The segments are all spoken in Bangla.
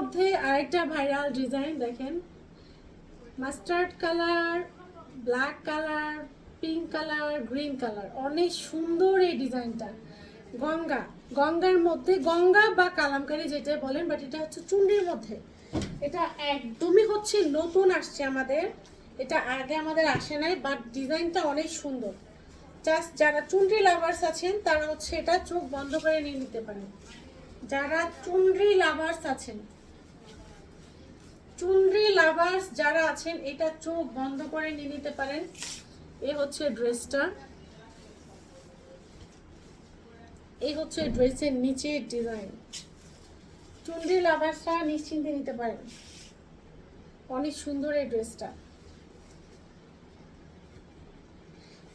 মধ্যে আরেকটা ভাইরাল ডিজাইন দেখেন। Mustard colour black colour pink colour green colour অনেক সুন্দর এই ডিজাইনটা গঙ্গা। গঙ্গার মধ্যে, গঙ্গা বা কালামকারি যেটা বলেন বাট এটা হচ্ছে চুন্ডির মধ্যে। এটা একদমই হচ্ছে নতুন আসছে আমাদের। এটা আগে আমাদের আসে নাই বাট ডিজাইনটা অনেক সুন্দর। জাস্ট যারা চুনরি লাভার্স আছেন, তারা হচ্ছে এটা চোখ বন্ধ করে নিয়ে নিতে পারেন। যারা চুনরি লাভার্স আছেন লাভার্স যারা আছেন, এটা চোখ বন্ধ করে নিয়ে নিতে পারেন। এ হচ্ছে ড্রেসটা। এই হচ্ছে ড্রেসের নিচের ডিজাইন। চুনরি লাভার্সরা নিশ্চিন্তে নিতে পারেন। অনেক সুন্দর এই ড্রেসটা।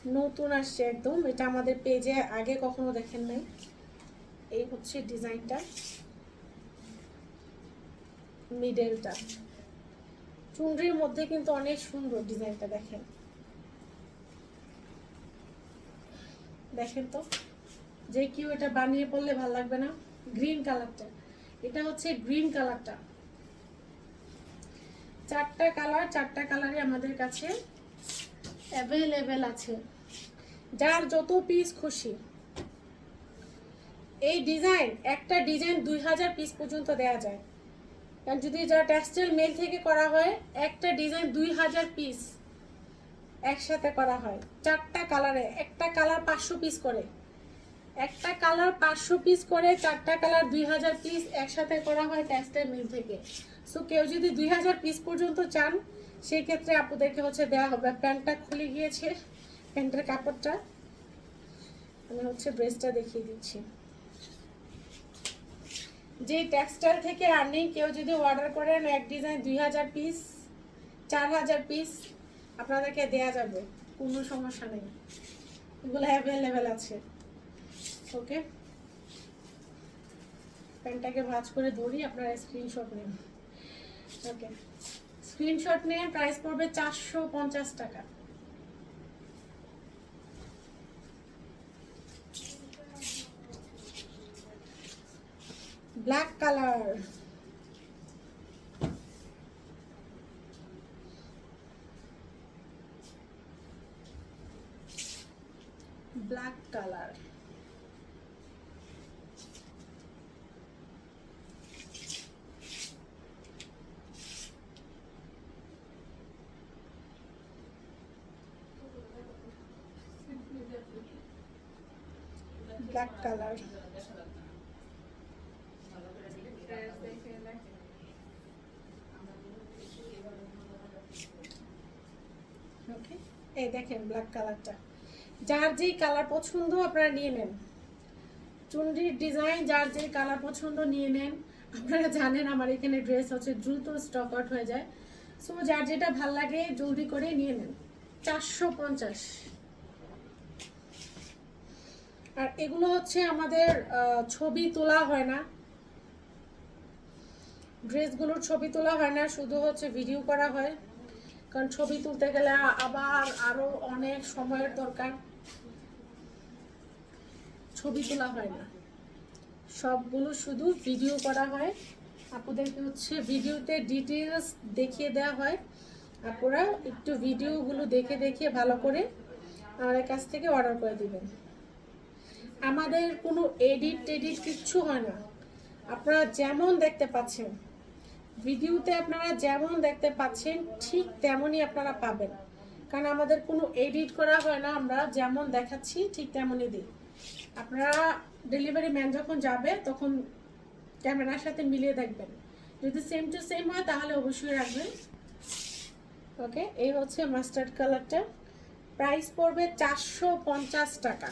নতুন আসছে একদম। এটা আমাদের পেজে আগে কখনো দেখেন নাই। এই হচ্ছে ডিজাইনটা। মিডেলটা। চুনরির মধ্যে কিন্তু অনেক সুন্দর ডিজাইনটা দেখেন। দেখেন তো, যে কেউ এটা বানিয়ে পড়লে ভালো লাগবে না? গ্রিন কালারটা এটা হচ্ছে গ্রিন কালারটা চারটা কালার চারটা কালারই আমাদের কাছে অ্যাভেলেবেল আছে। যার যত পিস খুশি। এই ডিজাইন একটা ডিজাইন দুই হাজার পিস পর্যন্ত দেওয়া যায়। কারণ যদি যা টেক্সটাইল মেল থেকে করা হয়, একটা ডিজাইন দুই হাজার পিস একসাথে করা হয়। চারটা কালারে একটা কালার পাঁচশো পিস করে। একটা কালার পাঁচশো পিস করে, চারটা কালার দুই হাজার পিস একসাথে করা হয় টেক্সটাইল মিল থেকে। সো কেউ যদি দুই হাজার পিস পর্যন্ত চান সেই ক্ষেত্রে আপুদেরকে হচ্ছে দেওয়া হবে। প্যান্টটা খুলে গিয়েছে, প্যান্টের কাপড়টা। আমি হচ্ছে ড্রেসটা দেখিয়ে দিচ্ছি। যে টেক্সটাইল থেকে আর্নিং কেউ যদি অর্ডার করেন এক ডিজাইন দুই হাজার পিস চার হাজার পিস আপনাদেরকে দেয়া যাবে। কোনো সমস্যা নেই। এগুলো অ্যাভেলেবেল আছে। ওকে প্যান্টটাকে ভাঁজ করে ধরি, আপনারা স্ক্রিনশট নেন। ওকে স্ক্রিনশট নিয়ে প্রাইস পড়বে চারশো পঞ্চাশ টাকা। Black colour black colour black colour okay এই দেখেন ব্ল্যাক কালারটা যার যেই কালার পছন্দ আপনারা নিয়ে নেন। চুনরির ডিজাইন যার যেই কালার পছন্দ নিয়ে নেন। আপনারা জানেন আমার এখানে ড্রেস হচ্ছে দ্রুত স্টক আউট হয়ে যায়। সো যার যেটা ভালো লাগে জলদি করে নিয়ে নেন। চারশো পঞ্চাশ। আর এগুলো হচ্ছে আমাদের ছবি তোলা হয় না। ড্রেসগুলোর ছবি তোলা হয় না, শুধু হচ্ছে ভিডিও করা হয়। কারণ ছবি তুলতে গেলে আবার আরও অনেক সময়ের দরকার। ছবি তোলা হয় না। সবগুলো শুধু ভিডিও করা হয়। আপুদেরকে হচ্ছে ভিডিওতে ডিটেলস দেখিয়ে দেওয়া হয়। আপুরা একটু ভিডিওগুলো দেখে দেখে ভালো করে আমাদের কাছ থেকে অর্ডার করে দিবেন। আমাদের কোনো এডিট টেডিট কিচ্ছু হয় না। আপনারা যেমন দেখতে পাচ্ছেন ভিডিওতে আপনারা যেমন দেখতে পাচ্ছেন, ঠিক তেমনই আপনারা পাবেন। কারণ আমাদের কোনো এডিট করা হয় না, আমরা যেমন দেখাচ্ছি, ঠিক তেমনই দিই। আপনারা ডেলিভারি ম্যান যখন যাবে, তখন ক্যামেরার সাথে মিলিয়ে দেখবেন। যদি সেম টু সেম হয়, তাহলে অবশ্যই রাখবেন। ওকে এই হচ্ছে মাস্টার্ড কালারটা। প্রাইস পড়বে চারশো পঞ্চাশ টাকা।